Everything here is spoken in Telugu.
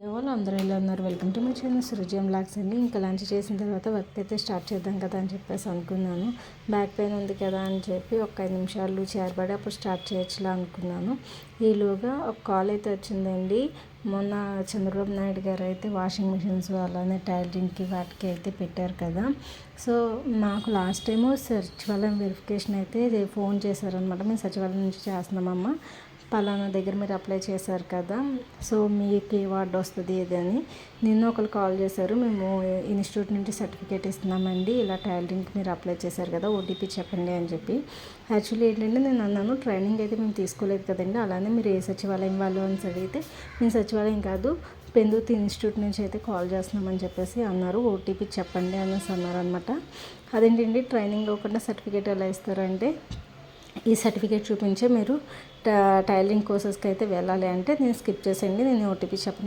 ఎవరు అందరూ ఎలా ఉన్నారు? Welcome to my channel Srujayam blogs అండి. ఇంకా లంచ్ చేసిన తర్వాత వర్క్ అయితే స్టార్ట్ చేద్దాం కదా అని చెప్పేసి అనుకున్నాను. బ్యాక్ పెయిన్ ఉంది కదా అని చెప్పి ఒక ఐదు నిమిషాలు చేరబడి అప్పుడు స్టార్ట్ చేయొచ్చులా అనుకున్నాను. ఈలోగా ఒక కాల్ అయితే వచ్చిందండి. మొన్న చంద్రబాబు నాయుడు గారు అయితే వాషింగ్ మిషన్స్ అలానే టైలరింగ్కి వాటికి అయితే పెట్టారు కదా. సో మాకు లాస్ట్ టైము సచివాలయం వెరిఫికేషన్ అయితే ఫోన్ చేశారనమాట మేము సచివాలయం నుంచి చేస్తున్నామమ్మ. పలానా దగ్గర మీరు అప్లై చేశారు కదా. సో మీకు ఏ వార్డు వస్తుంది ఇది అని. నిన్న ఒకరు కాల్ చేశారు. మేము ఇన్స్టిట్యూట్ నుంచి సర్టిఫికేట్ ఇస్తున్నామండి. ఇలా టైలరింగ్కి మీరు అప్లై చేశారు కదా ఓటీపీ చెప్పండి అని చెప్పి. యాక్చువల్లీ ఏంటంటే నేను అన్నాను ట్రైనింగ్ అయితే మేము తీసుకోలేదు కదండి. అలానే మీరు ఏ సచివాలయం వాళ్ళు అని అడిగితే మేము సచివాలయం కాదు. పెందుతి ఇన్స్టిట్యూట్ నుంచి అయితే కాల్ చేస్తున్నామని చెప్పేసి అన్నారు. ఓటీపీ చెప్పండి అనేసి అన్నారు అనమాట అదేంటండి? ట్రైనింగ్ అవ్వకుండా సర్టిఫికేట్ ఎలా ఇస్తారంటే ఈ సర్టిఫికేట్ చూపించే మీరు టైలరింగ్ కోర్సెస్కి అయితే వెళ్ళాలి అంటే నేను స్కిప్ చేసేయండి. నేను ఓటీపీ చెప్పండి